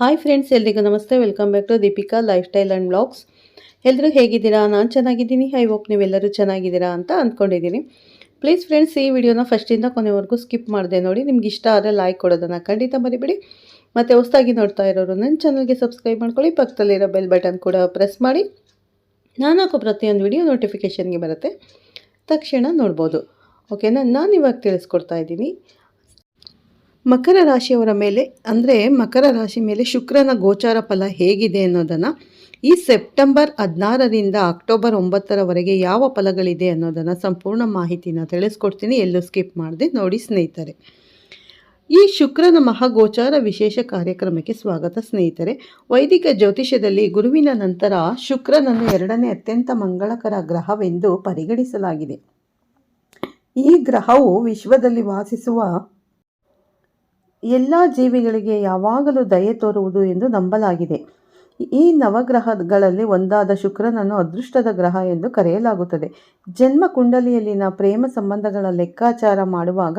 Hi friends ಎಲ್ರಿಗೂ ನಮಸ್ತೆ. Welcome back to Deepika lifestyle and blogs ಎಲ್ಲರೂ ಹೇಗಿದ್ದೀರಾ? ನಾನು ಚೆನ್ನಾಗಿದ್ದೀನಿ. ಐ ಹೋಪ್ ನೀವೆಲ್ಲರೂ ಚೆನ್ನಾಗಿದ್ದೀರಾ ಅಂತ ಅಂದ್ಕೊಂಡಿದ್ದೀನಿ. ಪ್ಲೀಸ್ ಫ್ರೆಂಡ್ಸ್ ಈ ವಿಡಿಯೋನ ಫಸ್ಟಿಂದ ಕೊನೆವರೆಗೂ ಸ್ಕಿಪ್ ಮಾಡಿದೆ ನೋಡಿ. ನಿಮ್ಗೆ ಇಷ್ಟ ಆದರೆ ಲೈಕ್ ಕೊಡೋದನ್ನು ಖಂಡಿತ ಮರಿಬೇಡಿ. ಮತ್ತು ಹೊಸದಾಗಿ ನೋಡ್ತಾ ಇರೋರು ನನ್ನ ಚಾನಲ್ಗೆ ಸಬ್ಸ್ಕ್ರೈಬ್ ಮಾಡ್ಕೊಳ್ಳಿ. ಪಕ್ಕದಲ್ಲಿರೋ ಬೆಲ್ ಬಟನ್ ಕೂಡ ಪ್ರೆಸ್ ಮಾಡಿ. ನಾನು ಹಾಕೋ ಪ್ರತಿಯೊಂದು ವಿಡಿಯೋ ನೋಟಿಫಿಕೇಷನ್ಗೆ ಬರುತ್ತೆ. ತಕ್ಷಣ ನೋಡ್ಬೋದು. ಓಕೆನಾ ನಾನು ಇವಾಗ ತಿಳಿಸ್ಕೊಡ್ತಾ ಇದ್ದೀನಿ. ಮಕರ ರಾಶಿಯವರ ಮೇಲೆ, ಅಂದರೆ ಮಕರ ರಾಶಿ ಮೇಲೆ ಶುಕ್ರನ ಗೋಚಾರ ಫಲ ಹೇಗಿದೆ ಅನ್ನೋದನ್ನು ಈ ಸೆಪ್ಟೆಂಬರ್ ಹದಿನಾರರಿಂದ ಅಕ್ಟೋಬರ್ ಒಂಬತ್ತರವರೆಗೆ ಯಾವ ಫಲಗಳಿದೆ ಅನ್ನೋದನ್ನು ಸಂಪೂರ್ಣ ಮಾಹಿತಿನ ತಿಳಿಸ್ಕೊಡ್ತೀನಿ. ಎಲ್ಲೂ ಸ್ಕಿಪ್ ಮಾಡದೆ, ನೋಡಿ ಸ್ನೇಹಿತರೆ. ಈ ಶುಕ್ರನ ಮಹಾಗೋಚಾರ ವಿಶೇಷ ಕಾರ್ಯಕ್ರಮಕ್ಕೆ ಸ್ವಾಗತ ಸ್ನೇಹಿತರೆ. ವೈದಿಕ ಜ್ಯೋತಿಷ್ಯದಲ್ಲಿ ಗುರುವಿನ ನಂತರ ಶುಕ್ರನನ್ನು ಎರಡನೇ ಅತ್ಯಂತ ಮಂಗಳಕರ ಗ್ರಹವೆಂದು ಪರಿಗಣಿಸಲಾಗಿದೆ. ಈ ಗ್ರಹವು ವಿಶ್ವದಲ್ಲಿ ವಾಸಿಸುವ ಎಲ್ಲ ಜೀವಿಗಳಿಗೆ ಯಾವಾಗಲೂ ದಯೆ ತೋರುವುದು ಎಂದು ನಂಬಲಾಗಿದೆ. ಈ ನವಗ್ರಹಗಳಲ್ಲಿ ಒಂದಾದ ಶುಕ್ರನನ್ನು ಅದೃಷ್ಟದ ಗ್ರಹ ಎಂದು ಕರೆಯಲಾಗುತ್ತದೆ. ಜನ್ಮ ಕುಂಡಲಿಯಲ್ಲಿನ ಪ್ರೇಮ ಸಂಬಂಧಗಳ ಲೆಕ್ಕಾಚಾರ ಮಾಡುವಾಗ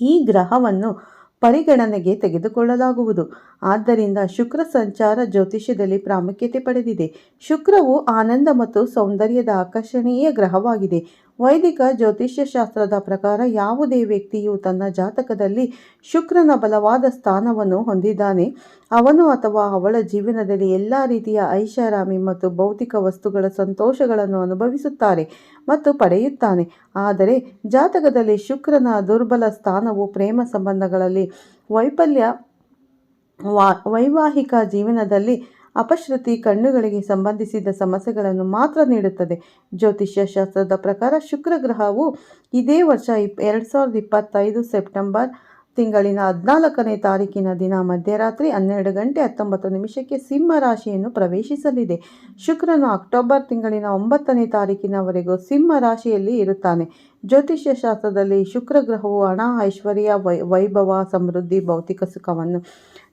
ಈ ಗ್ರಹವನ್ನು ಪರಿಗಣನೆಗೆ ತೆಗೆದುಕೊಳ್ಳಲಾಗುವುದು. ಆದ್ದರಿಂದ ಶುಕ್ರ ಸಂಚಾರ ಜ್ಯೋತಿಷ್ಯದಲ್ಲಿ ಪ್ರಾಮುಖ್ಯತೆ ಪಡೆದಿದೆ. ಶುಕ್ರವು ಆನಂದ ಮತ್ತು ಸೌಂದರ್ಯದ ಆಕರ್ಷಣೀಯ ಗ್ರಹವಾಗಿದೆ. ವೈದಿಕ ಜ್ಯೋತಿಷ್ಯ ಶಾಸ್ತ್ರದ ಪ್ರಕಾರ ಯಾವುದೇ ವ್ಯಕ್ತಿಯು ತನ್ನ ಜಾತಕದಲ್ಲಿ ಶುಕ್ರನ ಬಲವಾದ ಸ್ಥಾನವನ್ನು ಹೊಂದಿದ್ದಾನೆ. ಅವನು ಅಥವಾ ಅವಳ ಜೀವನದಲ್ಲಿ ಎಲ್ಲ ರೀತಿಯ ಐಷಾರಾಮಿ ಮತ್ತು ಭೌತಿಕ ವಸ್ತುಗಳ ಸಂತೋಷಗಳನ್ನು ಅನುಭವಿಸುತ್ತಾರೆ ಮತ್ತು ಪಡೆಯುತ್ತಾನೆ. ಆದರೆ ಜಾತಕದಲ್ಲಿ ಶುಕ್ರನ ದುರ್ಬಲ ಸ್ಥಾನವು ಪ್ರೇಮ ಸಂಬಂಧಗಳಲ್ಲಿ, ವೈಫಲ್ಯ, ವಾ, ವೈವಾಹಿಕ ಜೀವನದಲ್ಲಿ ಅಪಶ್ರುತಿ ಕಣ್ಣುಗಳಿಗೆ ಸಂಬಂಧಿಸಿದ ಸಮಸ್ಯೆಗಳನ್ನು ಮಾತ್ರ ನೀಡುತ್ತದೆ. ಜ್ಯೋತಿಷ್ಯ ಶಾಸ್ತ್ರದ ಪ್ರಕಾರ ಶುಕ್ರ ಗ್ರಹವು ಇದೇ ವರ್ಷ ಇಪ್ ಎರಡು ಸಾವಿರದ ಇಪ್ಪತ್ತೈದು ಸೆಪ್ಟೆಂಬರ್ ತಿಂಗಳಿನ ಹದಿನಾಲ್ಕನೇ ತಾರೀಕಿನ ದಿನ, ಮಧ್ಯರಾತ್ರಿ ಹನ್ನೆರಡು ಗಂಟೆ ಹತ್ತೊಂಬತ್ತು ನಿಮಿಷಕ್ಕೆ ಸಿಂಹ ರಾಶಿಯನ್ನು ಪ್ರವೇಶಿಸಲಿದೆ. ಶುಕ್ರನು ಅಕ್ಟೋಬರ್ ತಿಂಗಳಿನ ಒಂಬತ್ತನೇ ತಾರೀಕಿನವರೆಗೂ ಸಿಂಹ ರಾಶಿಯಲ್ಲಿ ಇರುತ್ತಾನೆ. ಜ್ಯೋತಿಷ್ಯ ಶಾಸ್ತ್ರದಲ್ಲಿ ಶುಕ್ರ ಗ್ರಹವು ಹಣ ಐಶ್ವರ್ಯ ವೈ ವೈಭವ, ಸಮೃದ್ಧಿ, ಭೌತಿಕ ಸುಖವನ್ನು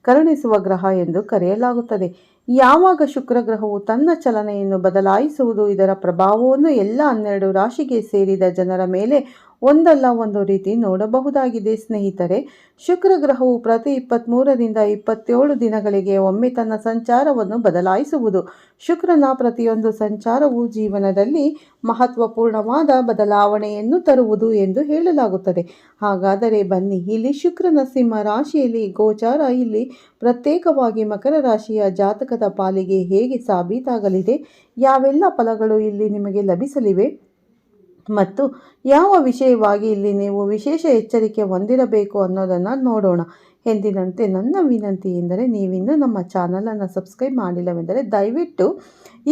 ಕರುಣಿಸುವ ಗ್ರಹ ಎಂದು ಕರೆಯಲಾಗುತ್ತದೆ. ಯಾವಾಗ ಶುಕ್ರ ಗ್ರಹವು ತನ್ನ ಚಲನೆಯನ್ನು ಬದಲಾಯಿಸುವುದು, ಇದರ ಪ್ರಭಾವವನ್ನು ಎಲ್ಲ ಹನ್ನೆರಡು ರಾಶಿಗೆ ಸೇರಿದ ಜನರ ಮೇಲೆ ಒಂದಲ್ಲ ಒಂದು ರೀತಿ ನೋಡಬಹುದಾಗಿದೆ, ಸ್ನೇಹಿತರೆ. ಶುಕ್ರ ಗ್ರಹವು ಪ್ರತಿ ಇಪ್ಪತ್ತ್ಮೂರರಿಂದ ಇಪ್ಪತ್ತೇಳು ದಿನಗಳಿಗೆ ಒಮ್ಮೆ ತನ್ನ ಸಂಚಾರವನ್ನು ಬದಲಾಯಿಸುವುದು. ಶುಕ್ರನ ಪ್ರತಿಯೊಂದು ಸಂಚಾರವು ಜೀವನದಲ್ಲಿ ಮಹತ್ವಪೂರ್ಣವಾದ ಬದಲಾವಣೆಯನ್ನು ತರುವುದು ಎಂದು ಹೇಳಲಾಗುತ್ತದೆ. ಹಾಗಾದರೆ ಬನ್ನಿ, ಇಲ್ಲಿ ಶುಕ್ರನ ಸಿಂಹ ರಾಶಿಯಲ್ಲಿ ಗೋಚಾರ, ಇಲ್ಲಿ ಪ್ರತ್ಯೇಕವಾಗಿ ಮಕರ ರಾಶಿಯ ಜಾತಕದ ಪಾಲಿಗೆ ಹೇಗೆ ಸಾಬೀತಾಗಲಿದೆ? ಯಾವೆಲ್ಲ ಫಲಗಳು ಇಲ್ಲಿ ನಿಮಗೆ ಲಭಿಸಲಿವೆ? ಮತ್ತು ಯಾವ ವಿಷಯವಾಗಿ ಇಲ್ಲಿ ನೀವು ವಿಶೇಷ ಎಚ್ಚರಿಕೆ ಹೊಂದಿರಬೇಕು ಅನ್ನೋದನ್ನು ನೋಡೋಣ. ಎಂದಿನಂತೆ ನನ್ನ ವಿನಂತಿ ಎಂದರೆ ನೀವಿನ್ನೂ ನಮ್ಮ ಚಾನಲನ್ನು ಸಬ್ಸ್ಕ್ರೈಬ್ ಮಾಡಿಲ್ಲವೆಂದರೆ ದಯವಿಟ್ಟು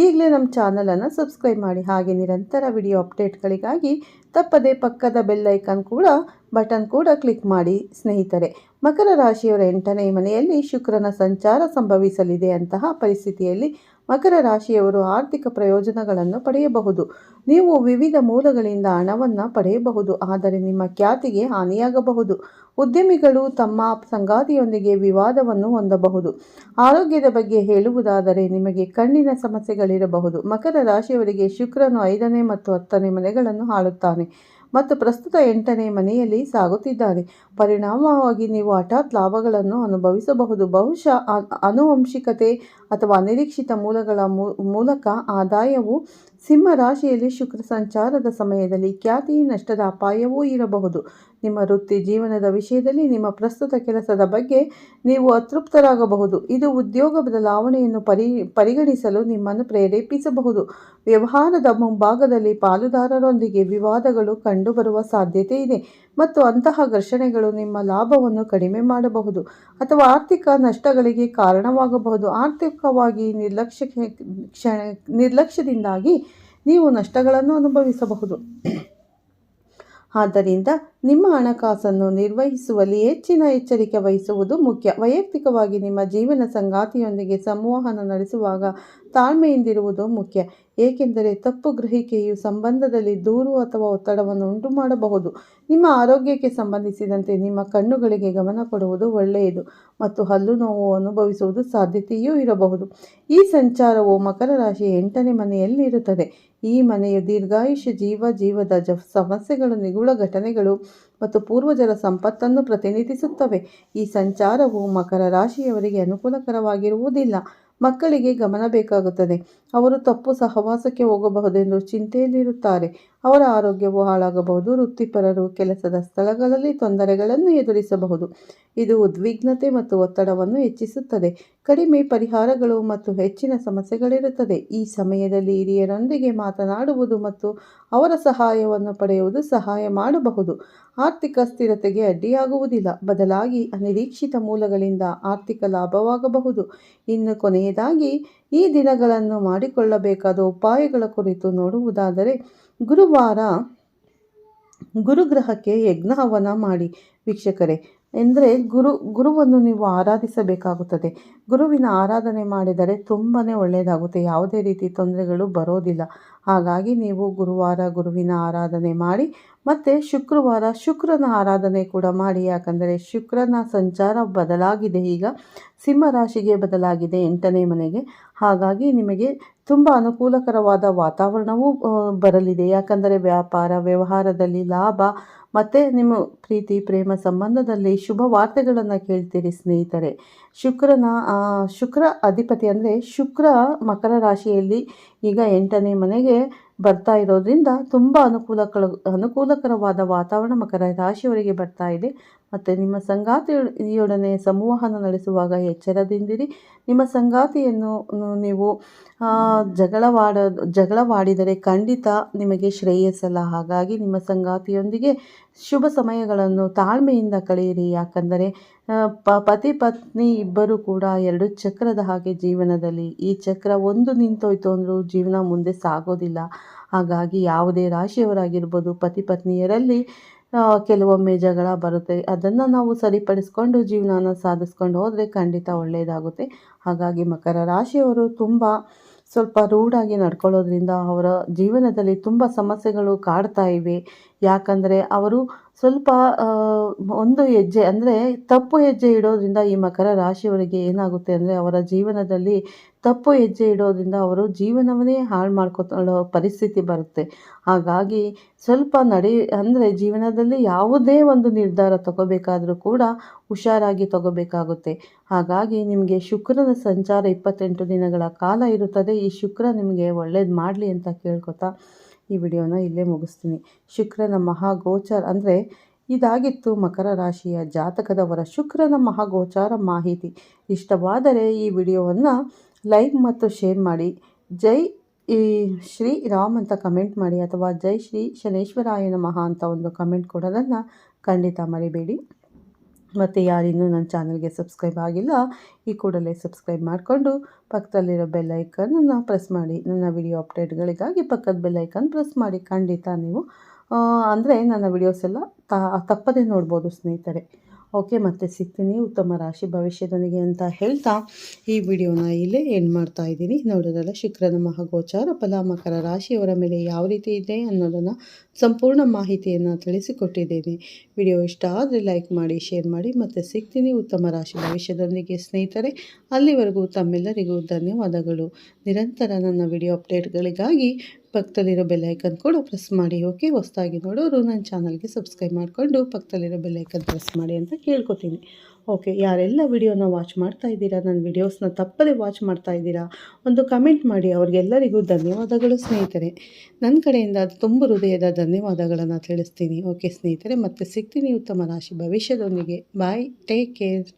ಈಗಲೇ ನಮ್ಮ ಚಾನಲನ್ನು ಸಬ್ಸ್ಕ್ರೈಬ್ ಮಾಡಿ. ಹಾಗೆ ನಿರಂತರ ವಿಡಿಯೋ ಅಪ್ಡೇಟ್ಗಳಿಗಾಗಿ ತಪ್ಪದೆ ಪಕ್ಕದ ಬೆಲ್ಲೈಕನ್ ಕೂಡ, ಬಟನ್ ಕೂಡ ಕ್ಲಿಕ್ ಮಾಡಿ ಸ್ನೇಹಿತರೆ. ಮಕರ ರಾಶಿಯವರ ಎಂಟನೇ ಮನೆಯಲ್ಲಿ ಶುಕ್ರನ ಸಂಚಾರ ಸಂಭವಿಸಲಿದೆ ಅಂತಹ ಪರಿಸ್ಥಿತಿಯಲ್ಲಿ ಮಕರ ರಾಶಿಯವರು ಆರ್ಥಿಕ ಪ್ರಯೋಜನಗಳನ್ನು ಪಡೆಯಬಹುದು. ನೀವು ವಿವಿಧ ಮೂಲಗಳಿಂದ ಹಣವನ್ನು ಪಡೆಯಬಹುದು, ಆದರೆ ನಿಮ್ಮ ಖ್ಯಾತಿಗೆ ಹಾನಿಯಾಗಬಹುದು. ಉದ್ಯಮಿಗಳು ತಮ್ಮ ಸಂಗಾತಿಯೊಂದಿಗೆ ವಿವಾದವನ್ನು ಹೊಂದಬಹುದು. ಆರೋಗ್ಯದ ಬಗ್ಗೆ ಹೇಳುವುದಾದರೆ ನಿಮಗೆ ಕಣ್ಣಿನ ಸಮಸ್ಯೆಗಳಿರಬಹುದು. ಮಕರ ರಾಶಿಯವರಿಗೆ ಶುಕ್ರನು ಐದನೇ ಮತ್ತು ಹತ್ತನೇ ಮನೆಗಳನ್ನು ಆಳುತ್ತಾನೆ ಮತ್ತು ಪ್ರಸ್ತುತ ಎಂಟನೇ ಮನೆಯಲ್ಲಿ ಸಾಗುತ್ತಿದ್ದಾರೆ ಪರಿಣಾಮವಾಗಿ ನೀವು ಹಠಾತ್ ಲಾಭಗಳನ್ನು ಅನುಭವಿಸಬಹುದು. ಬಹುಶಃ ಅನುವಂಶಿಕತೆ ಅಥವಾ ಅನಿರೀಕ್ಷಿತ ಮೂಲಗಳ ಮೂಲಕ ಆದಾಯವು ಸಿಂಹ ರಾಶಿಯಲ್ಲಿ ಶುಕ್ರ ಸಂಚಾರದ ಸಮಯದಲ್ಲಿ ಖ್ಯಾತಿ, ನಷ್ಟದ ಅಪಾಯವೂ ಇರಬಹುದು. ನಿಮ್ಮ ವೃತ್ತಿ ಜೀವನದ ವಿಷಯದಲ್ಲಿ ನಿಮ್ಮ ಪ್ರಸ್ತುತ ಕೆಲಸದ ಬಗ್ಗೆ ನೀವು ಅತೃಪ್ತರಾಗಬಹುದು. ಇದು ಉದ್ಯೋಗ ಬದಲಾವಣೆಯನ್ನು ಪರಿ, ಪರಿಗಣಿಸಲು ನಿಮ್ಮನ್ನು ಪ್ರೇರೇಪಿಸಬಹುದು. ವ್ಯವಹಾರದ ಮುಂಭಾಗದಲ್ಲಿ ಪಾಲುದಾರರೊಂದಿಗೆ ವಿವಾದಗಳು ಕಂಡುಬರುವ ಸಾಧ್ಯತೆ ಇದೆ. ಮತ್ತು ಅಂತಹ ಘರ್ಷಣೆಗಳು ನಿಮ್ಮ ಲಾಭವನ್ನು ಕಡಿಮೆ ಮಾಡಬಹುದು ಅಥವಾ ಆರ್ಥಿಕ ನಷ್ಟಗಳಿಗೆ ಕಾರಣವಾಗಬಹುದು. ಆರ್ಥಿಕವಾಗಿ ನಿರ್ಲಕ್ಷ್ಯ ಕ್ಷಣ ನಿರ್ಲಕ್ಷ್ಯದಿಂದಾಗಿ ನೀವು ನಷ್ಟಗಳನ್ನು ಅನುಭವಿಸಬಹುದು. ಆದ್ದರಿಂದ ನಿಮ್ಮ ಹಣಕಾಸನ್ನು ನಿರ್ವಹಿಸುವಲ್ಲಿ ಹೆಚ್ಚಿನ ಎಚ್ಚರಿಕೆ ವಹಿಸುವುದು ಮುಖ್ಯ. ವೈಯಕ್ತಿಕವಾಗಿ ನಿಮ್ಮ ಜೀವನ ಸಂಗಾತಿಯೊಂದಿಗೆ ಸಂವಹನ ನಡೆಸುವಾಗ ತಾಳ್ಮೆಯಿಂದಿರುವುದು ಮುಖ್ಯ. ಏಕೆಂದರೆ ತಪ್ಪು ಗ್ರಹಿಕೆಯು ಸಂಬಂಧದಲ್ಲಿ ದೂರು ಅಥವಾ ಒತ್ತಡವನ್ನು ಉಂಟು ಮಾಡಬಹುದು ನಿಮ್ಮ ಆರೋಗ್ಯಕ್ಕೆ ಸಂಬಂಧಿಸಿದಂತೆ ನಿಮ್ಮ ಕಣ್ಣುಗಳಿಗೆ ಗಮನ ಕೊಡುವುದು ಒಳ್ಳೆಯದು ಮತ್ತು ಹಲ್ಲು ನೋವು ಅನುಭವಿಸುವುದು ಸಾಧ್ಯತೆಯೂ ಇರಬಹುದು. ಈ ಸಂಚಾರವು ಮಕರ ರಾಶಿಯ ಎಂಟನೇ ಮನೆಯಲ್ಲಿ ಇರುತ್ತದೆ ಈ ಮನೆಯ ದೀರ್ಘಾಯುಷ್ಯ ಜೀವ ಜೀವದ ಜ ಸಮಸ್ಯೆಗಳು, ನಿಗೂಢ ಘಟನೆಗಳು ಮತ್ತು ಪೂರ್ವಜರ ಸಂಪತ್ತನ್ನು ಪ್ರತಿನಿಧಿಸುತ್ತವೆ. ಈ ಸಂಚಾರವು ಮಕರ ರಾಶಿಯವರಿಗೆ ಅನುಕೂಲಕರವಾಗಿರುವುದಿಲ್ಲ. ಮಕ್ಕಳಿಗೆ ಗಮನ ಬೇಕಾಗುತ್ತದೆ. ಅವರು ತಪ್ಪು ಸಹವಾಸಕ್ಕೆ ಹೋಗಬಹುದೆಂದು ಚಿಂತೆಯಲ್ಲಿರುತ್ತಾರೆ. ಅವರ ಆರೋಗ್ಯವು ಹಾಳಾಗಬಹುದು, ವೃತ್ತಿಪರರು ಕೆಲಸದ ಸ್ಥಳಗಳಲ್ಲಿ ತೊಂದರೆಗಳನ್ನು ಎದುರಿಸಬಹುದು. ಇದು ಉದ್ವಿಗ್ನತೆ ಮತ್ತು ಒತ್ತಡವನ್ನು ಹೆಚ್ಚಿಸುತ್ತದೆ. ಕಡಿಮೆ ಪರಿಹಾರಗಳು ಮತ್ತು ಹೆಚ್ಚಿನ ಸಮಸ್ಯೆಗಳಿರುತ್ತದೆ. ಈ ಸಮಯದಲ್ಲಿ ಹಿರಿಯರೊಂದಿಗೆ ಮಾತನಾಡುವುದು ಮತ್ತು ಅವರ ಸಹಾಯವನ್ನು ಪಡೆಯುವುದು ಸಹಾಯ ಮಾಡಬಹುದು. ಆರ್ಥಿಕ ಸ್ಥಿರತೆಗೆ ಅಡ್ಡಿಯಾಗುವುದಿಲ್ಲ. ಬದಲಾಗಿ ಅನಿರೀಕ್ಷಿತ ಮೂಲಗಳಿಂದ ಆರ್ಥಿಕ ಲಾಭವಾಗಬಹುದು. ಇನ್ನು ಕೊನೆಯದಾಗಿ, ಈ ದಿನಗಳನ್ನು ಮಾಡಿಕೊಳ್ಳಬೇಕಾದ ಉಪಾಯಗಳ ಕುರಿತು ನೋಡುವುದಾದರೆ ಗುರುವಾರ ಗುರುಗ್ರಹಕ್ಕೆ ಯಜ್ಞ ಹವನ ಮಾಡಿ. ವೀಕ್ಷಕರೇ ಎಂದರೆ ಗುರು, ಗುರುವನ್ನು ನೀವು ಆರಾಧಿಸಬೇಕಾಗುತ್ತದೆ. ಗುರುವಿನ ಆರಾಧನೆ ಮಾಡಿದರೆ ತುಂಬಾ ಒಳ್ಳೆಯದಾಗುತ್ತೆ. ಯಾವುದೇ ರೀತಿ ತೊಂದರೆಗಳು ಬರೋದಿಲ್ಲ. ಹಾಗಾಗಿ ನೀವು ಗುರುವಾರ ಗುರುವಿನ ಆರಾಧನೆ ಮಾಡಿ, ಮತ್ತು ಶುಕ್ರವಾರ ಶುಕ್ರನ ಆರಾಧನೆ ಕೂಡ ಮಾಡಿ. ಯಾಕಂದರೆ ಶುಕ್ರನ ಸಂಚಾರ ಬದಲಾಗಿದೆ ಈಗ. ಸಿಂಹ ರಾಶಿಗೆ ಬದಲಾಗಿದೆ ಎಂಟನೇ ಮನೆಗೆ. ಹಾಗಾಗಿ ನಿಮಗೆ ತುಂಬ ಅನುಕೂಲಕರವಾದ ವಾತಾವರಣವೂ ಬರಲಿದೆ. ಯಾಕಂದರೆ ವ್ಯಾಪಾರ, ವ್ಯವಹಾರದಲ್ಲಿ ಲಾಭ ಮತ್ತು ನಿಮ್ಮ ಪ್ರೀತಿ, ಪ್ರೇಮ ಸಂಬಂಧದಲ್ಲಿ ಶುಭ ವಾರ್ತೆಗಳನ್ನು ಕೇಳ್ತೀರಿ ಸ್ನೇಹಿತರೆ. ಶುಕ್ರನ ಶುಕ್ರ ಅಧಿಪತಿ ಅಂದರೆ ಶುಕ್ರ ಮಕರ ರಾಶಿಯಲ್ಲಿ ಈಗ ಎಂಟನೇ ಮನೆಗೆ ಬರ್ತಾ ಇರೋದ್ರಿಂದ ತುಂಬ ಅನುಕೂಲಕರ, ಅನುಕೂಲಕರವಾದ ವಾತಾವರಣ ಮಕರ ರಾಶಿಯವರಿಗೆ ಬರ್ತಾ ಇದೆ. ಮತ್ತು ನಿಮ್ಮ ಸಂಗಾತಿಯೊಡನೆ ಸಂವಹನ ನಡೆಸುವಾಗ ಎಚ್ಚರದಿಂದಿರಿ. ನಿಮ್ಮ ಸಂಗಾತಿಯನ್ನು ನೀವು ಜಗಳವಾಡ, ಜಗಳವಾಡಿದರೆ ಖಂಡಿತ ನಿಮಗೆ ಶ್ರೇಯಸ್ಸಲ್ಲ. ಹಾಗಾಗಿ ನಿಮ್ಮ ಸಂಗಾತಿಯೊಂದಿಗೆ ಶುಭ ಸಮಯಗಳನ್ನು ತಾಳ್ಮೆಯಿಂದ ಕಳೆಯಿರಿ. ಯಾಕಂದರೆ ಪ, ಪತಿ, ಪತ್ನಿ ಇಬ್ಬರು ಕೂಡ ಎರಡು ಚಕ್ರದ ಹಾಗೆ ಜೀವನದಲ್ಲಿ. ಈ ಚಕ್ರ ಒಂದು ನಿಂತೋಯ್ತು ಅಂದರೂ ಜೀವನ ಮುಂದೆ ಸಾಗೋದಿಲ್ಲ. ಹಾಗಾಗಿ ಯಾವುದೇ ರಾಶಿಯವರಾಗಿರ್ಬೋದು, ಪತಿ, ಪತ್ನಿಯರಲ್ಲಿ ಕೆಲವೊಮ್ಮೆ ಜಗಳ ಬರುತ್ತೆ. ಅದನ್ನು ನಾವು ಸರಿಪಡಿಸ್ಕೊಂಡು ಜೀವನನ ಸಾಧಿಸ್ಕೊಂಡು ಹೋದರೆ ಖಂಡಿತ ಒಳ್ಳೆಯದಾಗುತ್ತೆ ಹಾಗಾಗಿ ಮಕರ ರಾಶಿಯವರು ತುಂಬ ಸ್ವಲ್ಪ ರೂಢಾಗಿ ನಡ್ಕೊಳ್ಳೋದ್ರಿಂದ ಅವರ ಜೀವನದಲ್ಲಿ ತುಂಬ ಸಮಸ್ಯೆಗಳು ಕಾಡ್ತಾ ಇವೆ. ಯಾಕಂದರೆ ಅವರು ಸ್ವಲ್ಪ ಒಂದು ಹೆಜ್ಜೆ, ಅಂದರೆ ತಪ್ಪು ಹೆಜ್ಜೆ ಇಡೋದ್ರಿಂದ ಈ ಮಕರ ರಾಶಿಯವರಿಗೆ ಏನಾಗುತ್ತೆ ಅಂದರೆ ಅವರ ಜೀವನದಲ್ಲಿ ತಪ್ಪು ಹೆಜ್ಜೆ ಇಡೋದ್ರಿಂದ ಅವರು ಜೀವನವನ್ನೇ ಹಾಳು ಮಾಡ್ಕೊತಳೋ ಪರಿಸ್ಥಿತಿ ಬರುತ್ತೆ. ಹಾಗಾಗಿ ಸ್ವಲ್ಪ ನಡೆ, ಅಂದರೆ ಜೀವನದಲ್ಲಿ ಯಾವುದೇ ಒಂದು ನಿರ್ಧಾರ ತಗೋಬೇಕಾದರೂ ಕೂಡ ಹುಷಾರಾಗಿ ತಗೋಬೇಕಾಗುತ್ತೆ. ಹಾಗಾಗಿ ನಿಮಗೆ ಶುಕ್ರನ ಸಂಚಾರ ಇಪ್ಪತ್ತೆಂಟು ದಿನಗಳ ಕಾಲ ಇರುತ್ತದೆ. ಈ ಶುಕ್ರ ನಿಮಗೆ ಒಳ್ಳೇದು ಮಾಡಲಿ ಅಂತ ಕೇಳ್ಕೊತಾ ಈ ವಿಡಿಯೋನ ಇಲ್ಲೇ ಮುಗಿಸ್ತೀನಿ. ಶುಕ್ರನ ಮಹಾಗೋಚಾರ ಅಂದರೆ ಇದಾಗಿತ್ತು ಮಕರ ರಾಶಿಯ ಜಾತಕದವರ ಶುಕ್ರನ ಮಹಾಗೋಚಾರ ಮಾಹಿತಿ. ಇಷ್ಟವಾದರೆ ಈ ವಿಡಿಯೋವನ್ನು ಲೈಕ್ ಮತ್ತು ಶೇರ್ ಮಾಡಿ. ಜೈ ಈ ಶ್ರೀ ರಾಮ್ ಅಂತ ಕಮೆಂಟ್ ಮಾಡಿ ಅಥವಾ ಜೈ ಶ್ರೀ ಶನೇಶ್ವರಾಯ ಮಹಾ ಅಂತ ಒಂದು ಕಮೆಂಟ್ ಕೊಡೋದನ್ನು ಖಂಡಿತ ಮರಿಬೇಡಿ. ಮತ್ತು ಯಾರಿನ್ನೂ ನನ್ನ ಚಾನಲ್ಗೆ ಸಬ್ಸ್ಕ್ರೈಬ್ ಆಗಿಲ್ಲ, ಈ ಕೂಡಲೇ ಸಬ್ಸ್ಕ್ರೈಬ್ ಮಾಡಿಕೊಂಡು ಪಕ್ಕದಲ್ಲಿರೋ ಬೆಲ್ ಐಕನನ್ನು ಪ್ರೆಸ್ ಮಾಡಿ. ನನ್ನ ವಿಡಿಯೋ ಅಪ್ಡೇಟ್ಗಳಿಗಾಗಿ ಪಕ್ಕದ ಬೆಲ್ಲೈಕನ್ ಪ್ರೆಸ್ ಮಾಡಿ. ಖಂಡಿತ ನೀವು ಅಂದರೆ ನನ್ನ ವಿಡಿಯೋಸ್ ಎಲ್ಲ ತಪ್ಪದೇ ನೋಡ್ಬೋದು ಸ್ನೇಹಿತರೆ. ಓಕೆ, ಮತ್ತೆ ಸಿಗ್ತೀನಿ ಉತ್ತಮ ರಾಶಿ ಭವಿಷ್ಯದೊಂದಿಗೆ ಅಂತ ಹೇಳ್ತಾ ಈ ವಿಡಿಯೋನ ಇಲ್ಲೇ ಎಂಡ್ ಮಾಡ್ತಾ ಇದ್ದೀನಿ. ನೋಡೋದಲ್ಲ ಶುಕ್ರನ ಮಹಾಗೋಚಾರ ಫಲ, ಮಕರ ರಾಶಿಯವರ ಮೇಲೆ ಯಾವ ರೀತಿ ಇದೆ ಅನ್ನೋದನ್ನು ಸಂಪೂರ್ಣ ಮಾಹಿತಿಯನ್ನು ತಿಳಿಸಿಕೊಟ್ಟಿದ್ದೇನೆ. ವಿಡಿಯೋ ಇಷ್ಟ ಆದರೆ ಲೈಕ್ ಮಾಡಿ ಶೇರ್ ಮಾಡಿ, ಮತ್ತು ಸಿಗ್ತೀನಿ ಉತ್ತಮ ರಾಶಿ ಭವಿಷ್ಯದೊಂದಿಗೆ ಸ್ನೇಹಿತರೆ. ಅಲ್ಲಿವರೆಗೂ ತಮ್ಮೆಲ್ಲರಿಗೂ ಧನ್ಯವಾದಗಳು. ನಿರಂತರ ನನ್ನ ವಿಡಿಯೋ ಅಪ್ಡೇಟ್ಗಳಿಗಾಗಿ ಪಕ್ಕದಲ್ಲಿರೋ ಬೆಲ್ ಐಕನ್ ಕೂಡ ಪ್ರೆಸ್ ಮಾಡಿ ಓಕೆ? ಹೊಸದಾಗಿ ನೋಡೋರು ನನ್ನ ಚಾನಲ್ಗೆ ಸಬ್ಸ್ಕ್ರೈಬ್ ಮಾಡಿಕೊಂಡು ಪಕ್ಕದಲ್ಲಿರೋ ಬೆಲ್ ಐಕನ್ ಪ್ರೆಸ್ ಮಾಡಿ ಅಂತ ಕೇಳ್ಕೊತೀನಿ. ಓಕೆ, ಯಾರೆಲ್ಲ ವಿಡಿಯೋನ ವಾಚ್ ಮಾಡ್ತಾ ಇದ್ದೀರಾ, ನನ್ನ ವಿಡಿಯೋಸ್ನ ತಪ್ಪದೇ ವಾಚ್ ಮಾಡ್ತಾ ಇದ್ದೀರಾ, ಒಂದು ಕಮೆಂಟ್ ಮಾಡಿ. ಅವ್ರಿಗೆಲ್ಲರಿಗೂ ಧನ್ಯವಾದಗಳು ಸ್ನೇಹಿತರೆ. ನನ್ನ ಕಡೆಯಿಂದ ತುಂಬ ಹೃದಯದ ಧನ್ಯವಾದಗಳನ್ನು ತಿಳಿಸ್ತೀನಿ. ಓಕೆ, ಸ್ನೇಹಿತರೆ, ಮತ್ತೆ ಸಿಗ್ತೀನಿ ಉತ್ತಮ ರಾಶಿ ಭವಿಷ್ಯದೊಂದಿಗೆ. ಬಾಯ್, ಟೇಕ್ ಕೇರ್.